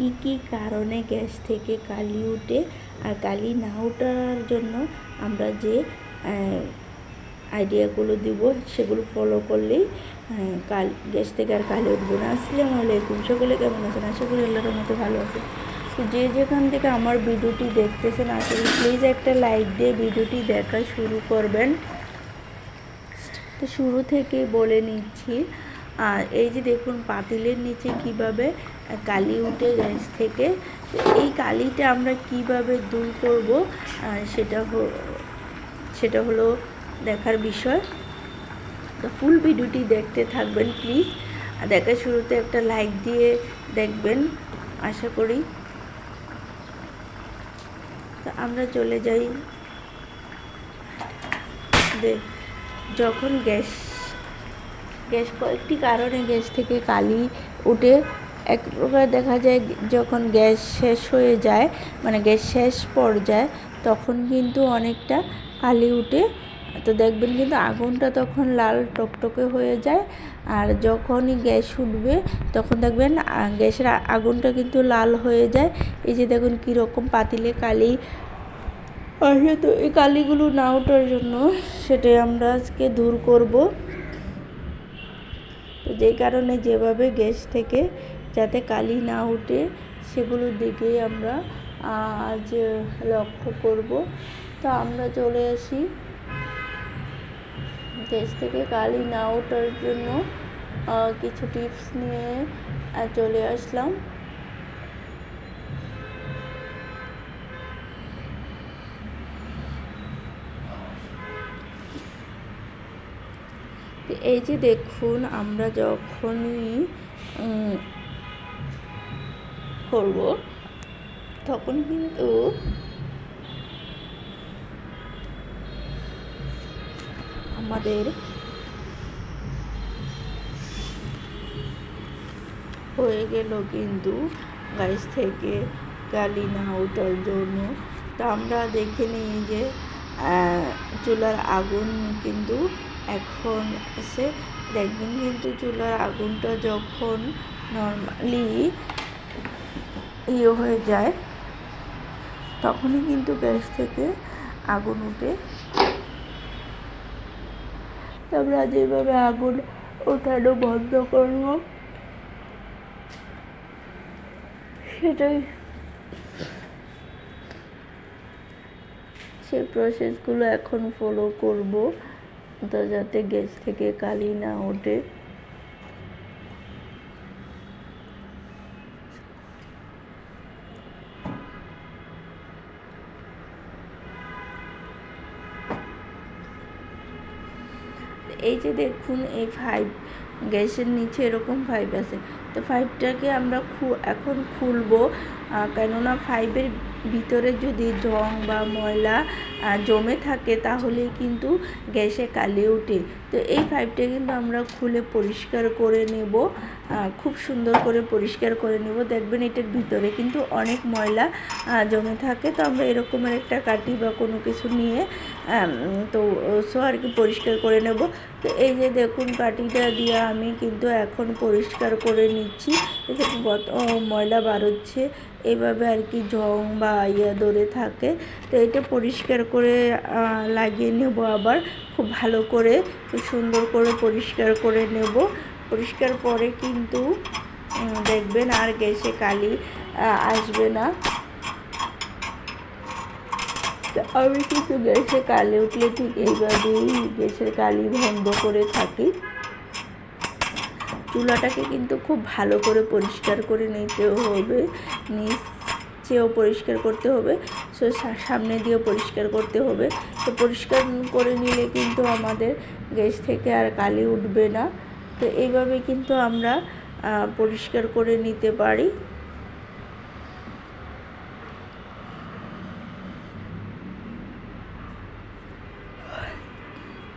কি কি কারণে গ্যাস থেকে কালি উঠে আর কালি না ওঠার জন্য আমরা যে আইডিয়াগুলো দিব, সেগুলো ফলো করলেই কাল, গ্যাস থেকে আর কালি উঠবে না। আসসালামু আলাইকুম, সকলে কেমন আছেন? আশা করি আল্লাহর মতো ভালো আছে তো যে যেখান থেকে আমার ভিডিওটি দেখতেছেন আসলে প্লিজ একটা লাইক দিয়ে ভিডিওটি দেখা শুরু করবেন। তো শুরু থেকে বলে নিচ্ছি আর এই যে দেখুন পাতিলের নিচে কীভাবে কালি উঠে গ্যাস থেকে এই কালিটা আমরা কীভাবে দূর করব সেটা সেটা হলো দেখার বিষয়। তো ফুল ভিডিওটি দেখতে থাকবেন প্লিজ আর দেখার শুরুতে একটা লাইক দিয়ে দেখবেন, আশা করি। তো আমরা চলে যাই। যখন গ্যাস গ্যাস, কয়েকটি কারণে গ্যাস থেকে কালি উঠে এক প্রকার দেখা যায় যখন গ্যাস শেষ হয়ে যায় মানে গ্যাস শেষ পর্যায়ে তখন কিন্তু অনেকটা কালি উঠে। তো দেখবেন কিন্তু আগুনটা তখন লাল টকটকে হয়ে যায় আর যখনই গ্যাস উঠবে তখন দেখবেন গ্যাসের আগুনটা কিন্তু লাল হয়ে যায়। এই যে দেখুন কীরকম পাতিলে কালি আসে। তো এই কালিগুলো না ওঠার জন্য সেটাই আমরা আজকে দূর করব। তো যেই কারণে যেভাবে গ্যাস থেকে যাতে কালি না উঠে সেগুলোর দিকেই আমরা আজ লক্ষ্য করব। তো আমরা চলে আসি। গ্যাস থেকে কালি না ওঠার জন্য কিছু টিপস নিয়ে চলে আসলাম। এই যে দেখুন, আমরা যখনই করব, তখন কিন্তু আমাদের হয়ে গেল কিন্তু গাছ থেকে গালি না ওঠার জন্য। তা আমরা দেখে নিই যে চুলার আগুন কিন্তু এখন এসে দেখবেন কিন্তু চুলার আগুনটা যখন নর্মালি ইয়ে হয়ে যায়, তখনই কিন্তু গ্যাস থেকে আগুন উঠে আমরা যেভাবে আগুন ওঠানো বন্ধ করব, সেটাই সেই প্রসেসগুলো এখন ফলো করব। তো যাতে গ্যাস থেকে কালি না ওঠে। এই যে দেখুন, এই ফাইভ গ্যাসের নিচে এরকম ফাইভ আছে। তো ফাইভটাকে আমরা খু, এখন খুলবো। কেননা ফাইভের ভিতরে যদি জং বা ময়লা জমে থাকে তাহলেই কিন্তু গ্যাসে কালি ওঠে। তো এই ফাইভটা কিন্তু আমরা খুলে পরিষ্কার করে নেব। খুব সুন্দর করে পরিষ্কার করে নেব। দেখবেন এটার ভিতরে কিন্তু অনেক ময়লা জমে থাকে। তো আমরা এরকমের একটা কাটি বা কোনো কিছু নিয়ে তো সো আর কি পরিষ্কার করে নেব। তো এই যে দেখুন কাটিটা দিয়ে আমি কিন্তু এখন পরিষ্কার করে নিচ্ছি। ময়লা বাড়ছে এইভাবে আর কি জং বা ইয়া ধরে থাকে। তো এটা পরিষ্কার করে লাগিয়ে নেব আবার। খুব ভালো করে, খুব সুন্দর করে পরিষ্কার করে নেব। পরিষ্কার পরে কিন্তু দেখবেন আর গ্যাসে কালি আসবে না। আমি কিন্তু গ্যাসে কালি উঠলে ঠিক এইভাবেই গ্যাসের কালি বন্ধ করে থাকি। চুলাটাকে কিন্তু খুব ভালো করে পরিষ্কার করে নিতে হবে। নিচেও পরিষ্কার করতে হবে, সো সামনে দিয়েও পরিষ্কার করতে হবে। তো পরিষ্কার করে নিলে কিন্তু আমাদের গ্যাস থেকে আর কালি উঠবে না। তো এইভাবে কিন্তু আমরা পরিষ্কার করে নিতে পারি।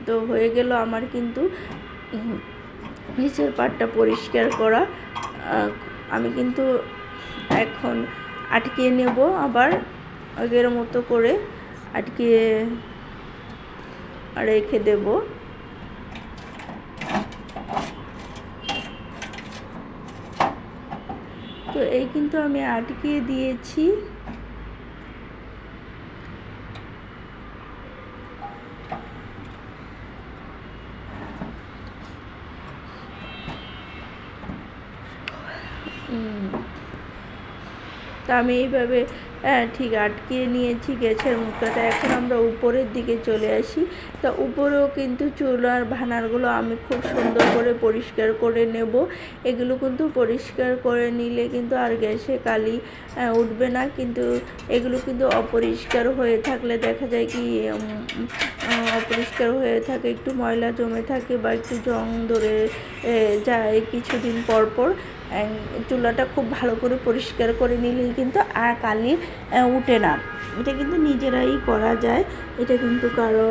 তো হয়ে গেল আমার কিন্তু নিচের পাটটা পরিষ্কার করা আমি কিন্তু এখন আটকে নেব আবার আগের মতো করে আটকে রেখে দেব। তো এই কিন্তু আমি আটকিয়ে দিয়েছি। তা আমি এইভাবে হ্যাঁ, ঠিক আটকিয়ে নিয়েছি গ্যাসের মুখটা। এখন আমরা উপরের দিকে চলে আসি। তা উপরেও কিন্তু চুলার ভানারগুলো আমি খুব সুন্দর করে পরিষ্কার করে নেব। এগুলো কিন্তু পরিষ্কার করে নিলে কিন্তু আর গ্যাসে কালি আহ, উঠবে না। কিন্তু এগুলো কিন্তু অপরিষ্কার হয়ে থাকলে দেখা যায় কি অপরিষ্কার হয়ে থাকে। একটু ময়লা জমে থাকে বা একটু জং ধরে যায় কিছুদিন পর পর। চুলাটা খুব ভালো করে পরিষ্কার করে নিলেই কিন্তু আর কালি উঠে না। এটা কিন্তু নিজেরাই করা যায়। এটা কিন্তু কারও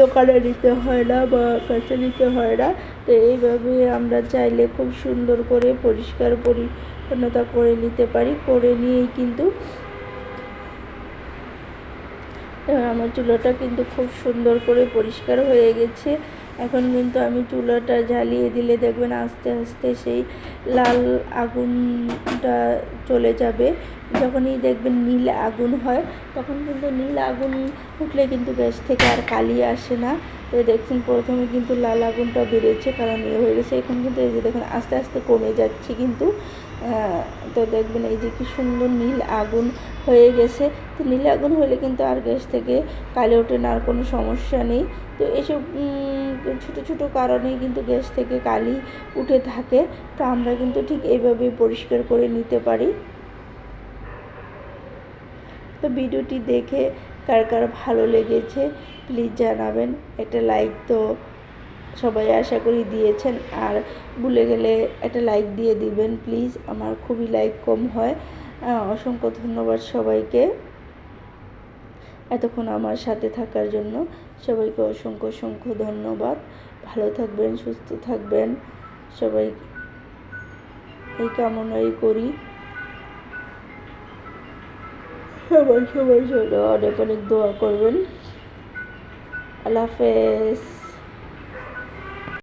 দোকানে নিতে হয় না বা কাছে নিতে হয় না। তো এইভাবে আমরা চাইলে খুব সুন্দর করে পরিষ্কার পরিচ্ছন্নতা করে নিতে পারি। করে নিয়েই কিন্তু আমার চুলাটা কিন্তু খুব সুন্দর করে পরিষ্কার হয়ে গেছে। এখন কিন্তু আমি চুলাটা জ্বালিয়ে দিলে দেখবেন আস্তে আস্তে সেই লাল আগুনটা চলে যাবে। যখনই দেখবেন নীল আগুন হয়, তখন কিন্তু নীল আগুন উঠলে কিন্তু গ্যাস থেকে আর কালি আসে না। তো দেখছেন প্রথমে কিন্তু লাল আগুনটা বেড়েছে, কারণ এ হয়ে গেছে। এখন কিন্তু এই যে দেখুন, আস্তে আস্তে কমে যাচ্ছে কিন্তু। তো দেখবেন এই যে কি সুন্দর নীল আগুন হয়ে গেছে। তো নীল আগুন হলে কিন্তু আর গ্যাস থেকে কালি ওঠে না, আর কোনো সমস্যা নেই। তো এসব ছোটো ছোটো কারণেই কিন্তু গ্যাস থেকে কালি উঠে থাকে। তো আমরা কিন্তু ঠিক এইভাবেই পরিষ্কার করে নিতে পারি। তো ভিডিওটি দেখে কার কার ভালো লেগেছে প্লিজ জানাবেন। একটা লাইক তো সবাই আশা করি দিয়েছেন। আর ভুলে গেলে একটা লাইক দিয়ে দিবেন প্লিজ আমার খুবই লাইক কম হয়। অসংখ্য ধন্যবাদ সবাইকে এতক্ষণ আমার সাথে থাকার জন্য। সবাইকে অসংখ্য অসংখ্য ধন্যবাদ। ভালো থাকবেন, সুস্থ থাকবেন। সবাই এই কামনাই করি। সবাই সবাই জন্য অনেক অনেক দোয়া করবেন। আল্লাহ হাফেজ।